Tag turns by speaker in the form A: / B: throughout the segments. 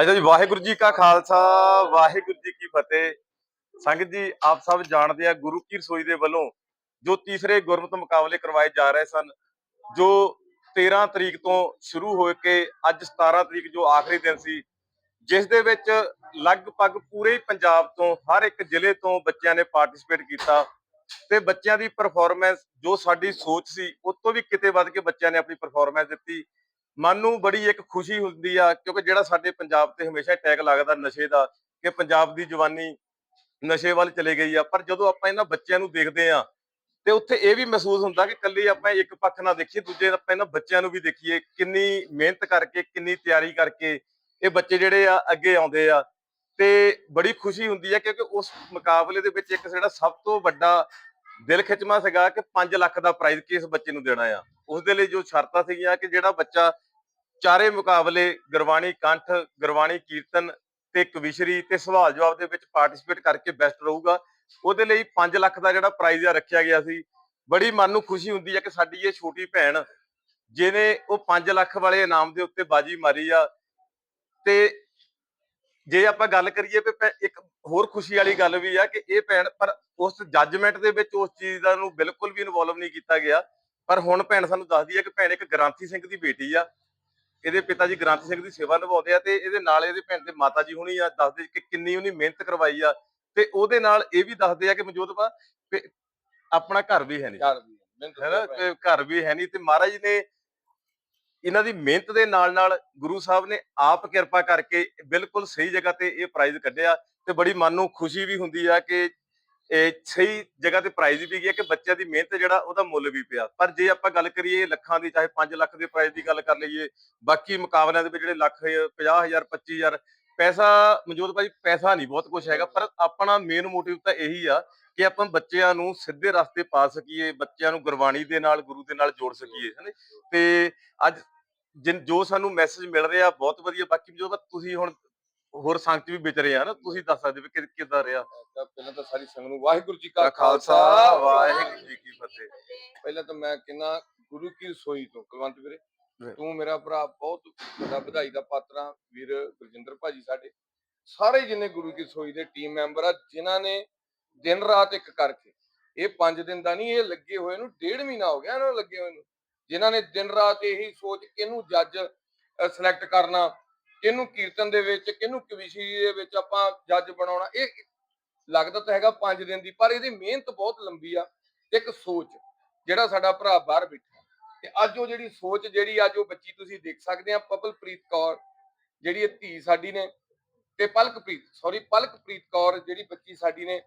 A: ਅਜਾ ਜੀ, ਵਾਹਿਗੁਰੂ ਜੀ ਕਾ ਖਾਲਸਾ, ਵਾਹਿਗੁਰੂ ਜੀ ਕੀ ਫਤਿਹ। ਸੰਗਤ ਜੀ, ਆਪ ਸਭ ਜਾਣਦੇ ਆ ਗੁਰੂ ਕੀ ਰਸੋਈ ਦੇ ਵੱਲੋਂ ਜੋ ਤੀਸਰੇ ਗੁਰਮਤ ਮੁਕਾਬਲੇ ਕਰਵਾਏ ਜਾ ਰਹੇ ਸਨ, ਜੋ 13 ਤਰੀਕ ਤੋਂ ਸ਼ੁਰੂ ਹੋ ਕੇ ਅੱਜ 17 ਤਰੀਕ ਜੋ ਆਖਰੀ ਦਿਨ ਸੀ, ਜਿਸ ਦੇ ਵਿੱਚ ਲਗਭਗ ਪੂਰੇ ਪੰਜਾਬ ਤੋਂ ਹਰ ਇੱਕ ਜ਼ਿਲ੍ਹੇ ਤੋਂ ਬੱਚਿਆਂ ਨੇ ਪਾਰਟਿਸਿਪੇਟ ਕੀਤਾ। ਤੇ ਬੱਚਿਆਂ ਦੀ ਪਰਫਾਰਮੈਂਸ ਜੋ ਸਾਡੀ ਸੋਚ ਸੀ, ਉਸ ਤੋਂ ਵੀ ਕਿਤੇ ਵੱਧ ਕੇ ਬੱਚਿਆਂ ਨੇ ਆਪਣੀ ਪਰਫਾਰਮੈਂਸ ਦਿੱਤੀ। ਮਨ ਨੂੰ ਬੜੀ ਇੱਕ ਖੁਸ਼ੀ ਹੁੰਦੀ ਆ, ਕਿਉਂਕਿ ਜਿਹੜਾ ਸਾਡੇ ਪੰਜਾਬ ਤੇ ਹਮੇਸ਼ਾ ਟੈਗ ਲੱਗਦਾ ਨਸ਼ੇ ਦਾ, ਕਿ ਪੰਜਾਬ ਦੀ ਜਵਾਨੀ ਨਸ਼ੇ ਵੱਲ ਚਲੇ ਗਈ ਆ। ਪਰ ਜਦੋਂ ਆਪਾਂ ਇਹਨਾਂ ਬੱਚਿਆਂ ਨੂੰ ਦੇਖਦੇ ਆ, ਤੇ ਉੱਥੇ ਇਹ ਵੀ ਮਹਿਸੂਸ ਹੁੰਦਾ ਕਿ ਕੱਲੀ ਆਪਾਂ ਇੱਕ ਪੱਖ ਨਾ ਦੇਖੀਏ, ਦੂਜੇ ਆਪਾਂ ਇਹਨਾਂ ਬੱਚਿਆਂ ਨੂੰ ਵੀ ਦੇਖੀਏ, ਕਿੰਨੀ ਮਿਹਨਤ ਕਰਕੇ, ਕਿੰਨੀ ਤਿਆਰੀ ਕਰਕੇ ਇਹ ਬੱਚੇ ਜਿਹੜੇ ਆ ਅੱਗੇ ਆਉਂਦੇ ਆ। ਤੇ ਬੜੀ ਖੁਸ਼ੀ ਹੁੰਦੀ ਹੈ ਕਿਉਂਕਿ ਉਸ ਮੁਕਾਬਲੇ ਦੇ ਵਿੱਚ ਇੱਕ ਜਿਹੜਾ ਸਭ ਤੋਂ ਵੱਡਾ ਦਿਲ ਖਿੱਚਵਾਂ ਸੀਗਾ ਕਿ 5 ਲੱਖ ਦਾ ਪ੍ਰਾਈਜ਼ ਕਿਸ ਬੱਚੇ ਨੂੰ ਦੇਣਾ ਆ। ਉਸ ਦੇ ਲਈ ਜੋ ਸ਼ਰਤਾਂ ਸੀਗੀਆਂ ਕਿ ਜਿਹੜਾ ਬੱਚਾ ਚਾਰੇ ਮੁਕਾਬਲੇ ਗੁਰਬਾਣੀ ਕੰਠ, ਗੁਰਬਾਣੀ ਕੀਰਤਨ ਤੇ ਕਵਿਸ਼ਰੀ ਤੇ ਸਵਾਲ ਜਵਾਬ ਦੇ ਵਿੱਚ ਪਾਰਟਿਸਿਪੇਟ ਕਰਕੇ ਬੈਸਟ ਰਹੂਗਾ। ਉਹਦੇ ਲਈ 5 ਲੱਖ ਦਾ ਜਿਹੜਾ ਪ੍ਰਾਈਜ਼ ਆ ਰੱਖਿਆ ਗਿਆ ਸੀ। ਬੜੀ ਮਨ ਨੂੰ ਖੁਸ਼ੀ ਹੁੰਦੀ ਹੈ ਕਿ ਸਾਡੀ ਇਹ ਛੋਟੀ ਭੈਣ ਜਿਹਨੇ ਉਹ 5 ਲੱਖ ਵਾਲੇ ਇਨਾਮ ਦੇ ਉੱਤੇ ਬਾਜੀ ਮਾਰੀ ਆ ਤੇ ਜੇ ਆਪਾਂ ਗੱਲ ਕਰੀਏ ਭੈ- ਇੱਕ ਹੋਰ ਖੁਸ਼ੀ ਵਾਲੀ ਗੱਲ ਵੀ ਆ ਕਿ ਇਹ ਭੈਣ ਪਰ ਉਸ ਜੱਜਮੈਂਟ ਦੇ ਵਿੱਚ ਉਸ ਚੀਜ਼ ਦਾ ਨੂੰ ਬਿਲਕੁਲ ਵੀ ਇਨਵੋਲਵ ਨਹੀਂ ਕੀਤਾ ਗਿਆ। ਪਰ ਹੁਣ ਭੈਣ ਸਾਨੂੰ ਦੱਸਦੀ ਹੈ ਕਿ ਭੈਣ ਇੱਕ ਗ੍ਰਾਂਥੀ ਸਿੰਘ ਦੀ ਬੇਟੀ ਆ। ਇਹਦੇ ਪਿਤਾ ਜੀ ਗ੍ਰਾਂਥੀ ਸਿੰਘ ਦੀ ਸੇਵਾ ਨਿਭਾਉਂਦੇ ਆ ਤੇ ਇਹਦੇ ਨਾਲ ਇਹਦੇ ਭੈਣ ਦੇ ਮਾਤਾ ਜੀ ਹੁਣੀ ਆ ਦੱਸਦੇ ਕਿ ਕਿੰਨੀ ਉਹਨੇ ਮਿਹਨਤ ਕਰਵਾਈ ਆ। ਤੇ ਉਹਦੇ ਨਾਲ ਇਹ ਵੀ ਦੱਸਦੇ ਆ ਕਿ ਮਨਜੋਤ ਬਾ ਕਿ ਆਪਣਾ ਘਰ ਵੀ ਹੈ ਨਹੀਂ
B: ਘਰ ਵੀ ਹੈ।
A: ਕਿ ਘਰ ਵੀ ਹੈ ਨਹੀਂ ਤੇ ਮਹਾਰਾਜ ਨੇ ਇਹਨਾਂ ਦੀ ਮਿਹਨਤ ਦੇ ਨਾਲ ਨਾਲ ਗੁਰੂ ਸਾਹਿਬ ਨੇ ਆਪ ਕਿਰਪਾ ਕਰਕੇ ਬਿਲਕੁਲ ਸਹੀ ਜਗ੍ਹਾ ਤੇ ਇਹ ਪ੍ਰਾਈਜ਼ ਕੱਢਿਆ ਤੇ ਬੜੀ ਮਨ ਨੂੰ ਖੁਸ਼ੀ ਵੀ ਹੁੰਦੀ ਆ ਕਿ ਇਹ ਸਹੀ ਜਗ੍ਹਾ ਤੇ ਪ੍ਰਾਈਜ਼ ਵੀ ਗਿਆ ਕਿ ਬੱਚਿਆਂ ਦੀ ਮਿਹਨਤ ਜਿਹੜਾ ਉਹਦਾ ਮੁੱਲ ਵੀ ਪਿਆ। ਪਰ ਜੇ ਆਪਾਂ ਗੱਲ ਕਰੀਏ ਲੱਖਾਂ ਦੀ, ਚਾਹੇ 5 ਲੱਖ ਦੇ ਪ੍ਰਾਈਜ਼ ਦੀ ਗੱਲ ਕਰ ਲਈਏ, ਬਾਕੀ ਮੁਕਾਬਲਿਆਂ ਦੇ ਵਿੱਚ ਜਿਹੜੇ ਲੱਖ 50000 25000 ਪੈਸਾ ਮਨਜੋਤ ਭਾਈ ਪੈਸਾ ਨਹੀਂ ਬਹੁਤ ਕੁਝ ਹੈਗਾ, ਪਰ ਆਪਣਾ ਮੇਨ ਮੋਟਿਵ ਤਾਂ ਇਹੀ ਆ ਕਿ ਆਪਾਂ ਬੱਚਿਆਂ ਨੂੰ ਸਿੱਧੇ ਰਸਤੇ ਪਾ ਸਕੀਏ, ਬੱਚਿਆਂ ਨੂੰ ਗੁਰਬਾਣੀ ਦੇ ਨਾਲ, ਗੁਰੂ ਦੇ ਨਾਲ ਜੋੜ ਸਕੀਏ, ਹਨਾ ਤੇ ਅੱਜ ਜਿਨ ਜੋ ਸਾਨੂੰ ਮੈਸੇਜ ਮਿਲ ਰਿਹਾ ਬਹੁਤ ਵਧੀਆ। ਬਾਕੀ ਜੋ ਤੁਸੀਂ ਹੁਣ ਹੋਰ ਸੰਗਤ ਵੀ ਵਿਚ ਰਹੇ ਆ ਨਾ ਤੁਸੀਂ ਦੱਸ ਸਕਦੇ ਵੀ ਕਿ- ਕਿੱਦਾਂ ਰਿਹਾ?
B: ਤਾਂ ਪਹਿਲਾਂ ਤਾਂ ਸਾਰੀ ਸੰਗਤ ਨੂੰ ਵਾਹਿਗੁਰੂ ਜੀ ਕਾ
A: ਖਾਲਸਾ ਵਾਹਿਗੁਰੂ ਜੀ ਕੀ ਫਤਿਹ।
B: ਪਹਿਲਾਂ ਤਾਂ ਮੈਂ ਕਹਿੰਦਾ ਗੁਰੂ ਕੀ ਰਸੋਈ ਤੋਂ ਕੁਲਵੰਤ ਵੀਰੇ
A: ਜੀ।
B: ਤੂੰ ਮੇਰਾ ਭਰਾ ਬਹੁਤ ਵੱਡਾ ਵਧਾਈ ਦਾ ਪਾਤਰ ਆ ਵੀਰ ਗੁਰਜਿੰਦਰ ਭਾਜੀ ਸਾਡੇ। ਸਾਰੇ ਜਿੰਨੇ ਗੁਰੂ ਕੀ ਰਸੋਈ ਦੇ ਟੀਮ ਮੈਂਬਰ ਆ ਜਿਨ੍ਹਾਂ ਨੇ ਦਿਨ ਰਾਤ ਇੱਕ ਕਰਕੇ ਇਹ 5 ਦਿਨ ਦਾ ਨਹੀਂ ਇਹ ਲੱਗੇ ਹੋਏ ਨੂੰ ਡੇਢ ਮਹੀਨਾ ਹੋ ਗਿਆ ਇਹਨਾਂ ਨੂੰ ਲੱਗੇ ਹੋਏ ਨੂੰ। ਜਿਨ੍ਹਾਂ ਨੇ ਦਿਨ ਰਾਤ ਇਹੀ ਸੋਚ ਕਿਹਨੂੰ ਜੱਜ ਸਿਲੈਕਟ ਕਰਨਾ, ਕਿਹਨੂੰ ਕੀਰਤਨ ਦੇ ਵਿੱਚ, ਕਿਹਨੂੰ ਕਵਿਸ਼ੀ ਦੇ ਵਿੱਚ ਆਪਾਂ ਜੱਜ ਬਣਾਉਣਾ, ਇਹ ਲੱਗਦਾ ਤਾਂ ਹੈਗਾ 5 ਦਿਨ ਦੀ, ਪਰ ਇਹਦੀ ਮਿਹਨਤ ਬਹੁਤ ਲੰਬੀ ਆ, ਇੱਕ ਸੋਚ, ਜਿਹੜਾ ਸਾਡਾ ਭਰਾ ਬਾਹਰ ਬੈਠਾ ਤੇ ਅੱਜ ਉਹ ਜਿਹੜੀ ਸੋਚ ਜਿਹੜੀ ਅੱਜ ਉਹ ਬੱਚੀ ਤੁਸੀਂ ਦੇਖ ਸਕਦੇ ਆ, ਪਪਲਪ੍ਰੀਤ ਕੌਰ, ਜਿਹੜੀ ਇਹ ਧੀ ਸਾਡੀ ਨੇ, ਤੇ ਪਲਕਪ੍ਰੀਤ ਸੌਰੀ ਪਲਕਪ੍ਰੀਤ ਕੌਰ ਜਿਹੜੀ ਬੱਚੀ ਸਾਡੀ ਨੇ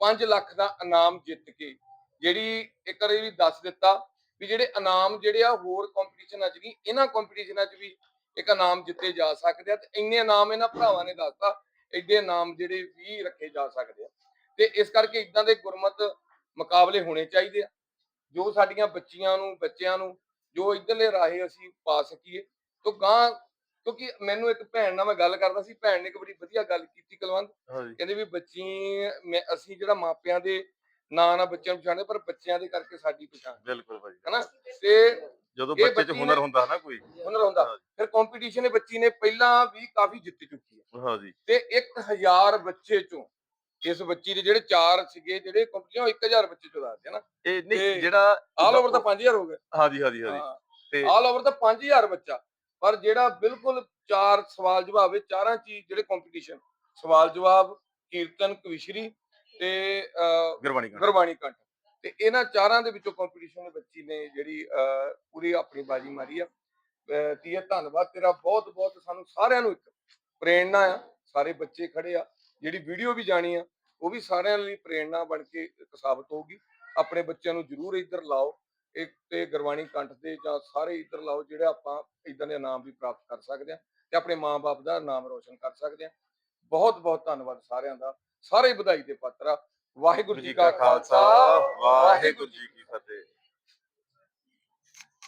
B: 5 ਲੱਖ ਦਾ ਇਨਾਮ ਜਿੱਤ ਕੇ, ਜਿਹੜੀ ਇੱਕ ਵਾਰੀ ਵੀ ਦੱਸ ਦਿੱਤਾ ਵੀ ਜਿਹੜੇ ਇਨਾਮ ਜਿਹੜੇ ਆ ਹੋਰ ਕੰਪੀਟੀਸ਼ਨਾਂ 'ਚ ਨਹੀਂ ਇਹਨਾਂ ਕੰਪੀਟੀਸ਼ਨਾਂ 'ਚ ਵੀ ਇੱਕ ਇਨਾਮ ਜਿੱਤੇ ਜਾ ਸਕਦੇ ਆ ਤੇ ਇੰਨੇ ਇਨਾਮ ਇਹਨਾਂ ਭਰਾਵਾਂ ਨੇ ਦੱਸਤਾ ਐਡੇ ਇਨਾਮ ਜਿਹੜੇ ਵੀ ਰੱਖੇ ਜਾ ਸਕਦੇ ਆ। ਤੇ ਇਸ ਕਰਕੇ ਇਦਾਂ ਦੇ ਗੁਰਮਤ ਮੁਕਾਬਲੇ ਹੋਣੇ ਚਾਹੀਦੇ ਆ। ਜੋ ਸਾਡੀਆਂ ਬੱਚੀਆਂ ਨੂੰ ਬੱਚਿਆਂ ਨੂੰ ਜੋ ਇਧਰਲੇ ਰਾਹੇ ਅਸੀਂ ਪਾ ਸਕੀਏ। ਤੋਂ ਗਾਂ ਕਿਉਂਕਿ ਮੈਨੂੰ ਇੱਕ ਭੈਣ ਨਾਲ ਮੈਂ ਗੱਲ ਕਰਦਾ ਸੀ ਭੈਣ ਨੇ ਇੱਕ ਬੜੀ ਵਧੀਆ ਗੱਲ ਕੀਤੀ ਕੁਲਵੰਤ। ਕਹਿੰਦੇ ਵੀ ਬੱਚੀ ਅਸੀਂ ਜਿਹੜਾ ਮਾਪਿਆਂ ਦੇ ਨਾਂ ਨਾਲ ਬੱਚਿਆਂ ਨੂੰ ਪਛਾਣਦੇ ਪਰ ਬੱਚਿਆਂ ਦੇ ਕਰਕੇ ਸਾਡੀ ਪਛਾਣ।
A: ਬਿਲਕੁਲ ਭਾਜੀ।
B: ਹਨਾ? ਤੇ
A: ਜਦੋਂ
B: ਇਹ
A: ਬੱਚੇ 'ਚ
B: ਬੱਚੀ
A: ਹੁਨਰ
B: ਨੇ-
A: ਹੁੰਦਾ ਨਾ ਕੋਈ।
B: ਹੁਨਰ ਹੁੰਦਾ। ਫਿਰ ਕੰਪੀਟੀਸ਼ਨ ਇਹ ਬੱਚੀ ਨੇ ਪਹਿਲਾਂ ਵੀ ਕਾਫੀ ਜਿੱਤ ਚੁੱਕੀ ਹੈ।
A: ਹਾਂਜੀ
B: ਤੇ 1000 ਬੱਚੇ ਚੋਂ ਇਸ ਬੱਚੀ ਦੇ ਜਿਹੜੇ ਚਾਰ ਸੀਗੇ ਜਿਹੜੇ ਕੰਪੀਟੀਸ਼ਨ 1000 ਬੱਚੇ ਚੋਂ ਦੱਸਦੇ ਨਾ।
A: ਇਹ ਨਹੀਂ ਜਿਹੜਾ
B: ਆਲ ਓਵਰ ਤਾਂ 5000 ਹੋ ਗਏ।
A: ਹਾਂਜੀ ਹਾਂਜੀ ਹਾਂਜੀ ਤੇ
B: ਆਲ ਓਵਰ ਤਾਂ 5000 ਬੱਚਾ। ਪਰ ਜਿਹੜਾ ਬਿਲਕੁਲ ਚਾਰ ਸਵਾਲ ਜਵਾਬ ਵਿੱਚ ਚਾਰਾਂ ਚੀਜ਼ ਜਿਹੜੇ ਕੰਪੀਟੀਸ਼ਨ ਸਵਾਲ ਜਵਾਬ ਕੀਰਤਨ ਕਵਿਸ਼ਰੀ ਤੇ ਅਹ,
A: ਗੁਰਬਾਣੀ ਗਾਣਾ।
B: ਗੁਰਬਾਣੀ ਕੰਠ ਤੇ ਇਹਨਾਂ ਚਾਰਾਂ ਦੇ ਵਿੱਚੋਂ ਕੰਪੀਟੀਸ਼ਨ ਦੇ ਬੱਚੀ ਨੇ ਜਿਹੜੀ ਅਹ, ਪੂਰੀ ਆਪਣੀ ਬਾਜੀ ਮਾਰੀ ਆ। ਅਹ, ਤੀਏ ਧੰਨਵਾਦ ਤੇਰਾ ਬਹੁਤ ਬਹੁਤ। ਸਾਨੂੰ ਸਾਰਿਆਂ ਨੂੰ ਇੱਕ ਪ੍ਰੇਰਣਾ ਆ। ਸਾਰੇ ਬੱਚੇ ਖੜੇ ਆ। ਜਿਹੜੀ ਵੀਡੀਓ ਵੀ ਜਾਣੀ ਆ ਉਹ ਵੀ ਸਾਰਿਆਂ ਲਈ ਪ੍ਰੇਰਣਾ ਬਣ ਕੇ ਇੱਕ ਸਾਬਤ ਹੋਊਗੀ। ਆਪਣੇ ਬੱਚਿਆਂ ਨੂੰ ਜ਼ਰੂਰ ਇੱਧਰ ਲਾਓ। ਇੱਕ ਤੇ ਗੁਰਬਾਣੀ ਕੰਠ ਤੇ ਜਾਂ ਸਾਰੇ ਇੱਧਰ ਲਾਓ ਜਿਹੜੇ ਆਪਾਂ ਇਦਾਂ ਦੇ ਇਨਾਮ ਵੀ ਪ੍ਰਾਪਤ ਕਰ ਸਕਦੇ ਆ। ਤੇ ਆਪਣੇ ਮਾਪੇ ਦਾ ਨਾਮ ਰੋਸ਼ਨ ਕਰ ਸਕਦੇ ਆ। ਬਹੁਤ ਬਹੁਤ ਧੰਨਵਾਦ ਸਾਰਿਆਂ ਦਾ। ਸਾਰੇ ਵਧਾਈ ਦੇ ਪਾਤਰ ਆ। ਵਾਹਿਗੁਰੂ ਜੀ ਕਾ ਖਾਲਸਾ
A: ਵਾਹਿਗੁਰੂ ਜੀ ਕੀ ਫਤਿਹ।